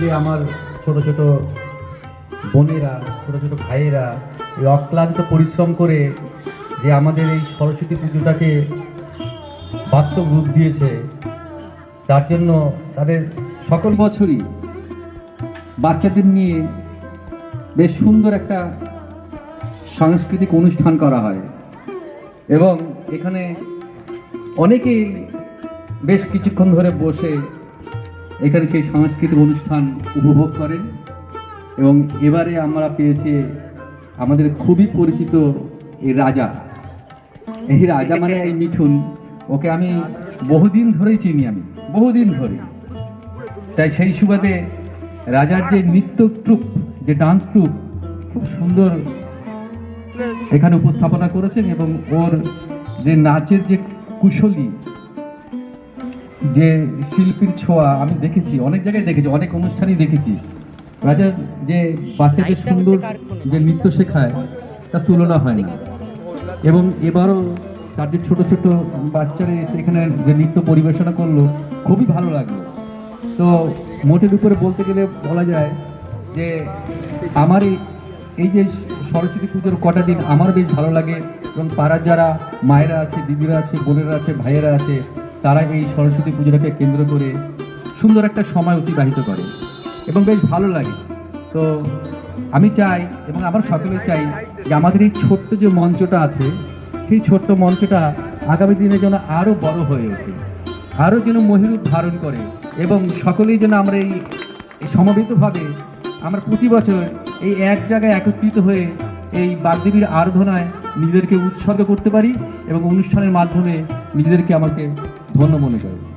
যে আমার ছোট ছোট বোনেরা, ছোট ছোট ভাইয়েরা এই অক্লান্ত পরিশ্রম করে যে আমাদের এই সরস্বতী পুজোটাকে বাস্তব রূপ দিয়েছে, তার জন্য তাদের সকল বছরই বাচ্চাদের নিয়ে বেশ সুন্দর একটা সাংস্কৃতিক অনুষ্ঠান করা হয়। এবং এখানে অনেকেই বেশ কিছুক্ষণ ধরে বসে এখানে সেই সাংস্কৃতিক অনুষ্ঠান উপভোগ করেন এবং এবারে আমরা পেয়েছি আমাদের খুবই পরিচিত এই রাজা। এই রাজা মানে এই মিঠুন, ওকে আমি বহুদিন ধরেই চিনি আমি, বহুদিন ধরে তাই সেই সুবাদে রাজার যে নৃত্য ট্রুপ যে ডান্স ট্রুপ খুব সুন্দর এখানে উপস্থাপনা করেছেন এবং ওর যে নাচের যে কুশলী যে শিল্পীর ছোঁয়া আমি দেখেছি অনেক জায়গায় দেখেছি অনেক অনুষ্ঠানই দেখেছি। রাজা যে বাচ্চাদের সুন্দর যে নৃত্য শেখায় তার তুলনা হয় না। এবং এবারও তার যে ছোট ছোট বাচ্চারা এসে এখানে যে নৃত্য পরিবেশনা করল খুবই ভালো লাগল। তো মোটের উপরে বলতে গেলে বলা যায় যে আমার এই- এই যে সরস্বতী পুজোর কটা দিন আমার বেশ ভালো লাগে। এবং পাড়ার যারা মায়েরা আছে দিদিরা আছে বোনেরা আছে ভাইয়েরা আছে তারা এই সরস্বতী পুজোটাকে কেন্দ্র করে সুন্দর একটা সময় অতিবাহিত করে। এবং বেশ ভালো লাগে। তো আমি চাই এবং আমার সকলে চাই যে আমাদের এই ছোট্ট যে মঞ্চটা আছে, সেই ছোট্ট মঞ্চটা আগামী দিনে যেন আরও বড় হয়ে ওঠে। আরও যেন মহিরূপ ধারণ করে এবং সকলেই যেন আমরা এই সমবেতভাবে আমরা প্রতি বছর এই এক জায়গায় একত্রিত হয়ে এই বাগদেবীর আরাধনায় নিজেদেরকে উৎসর্গ করতে পারি এবং অনুষ্ঠানের মাধ্যমে নিজেদেরকে আমাকে ধন্য মনে করি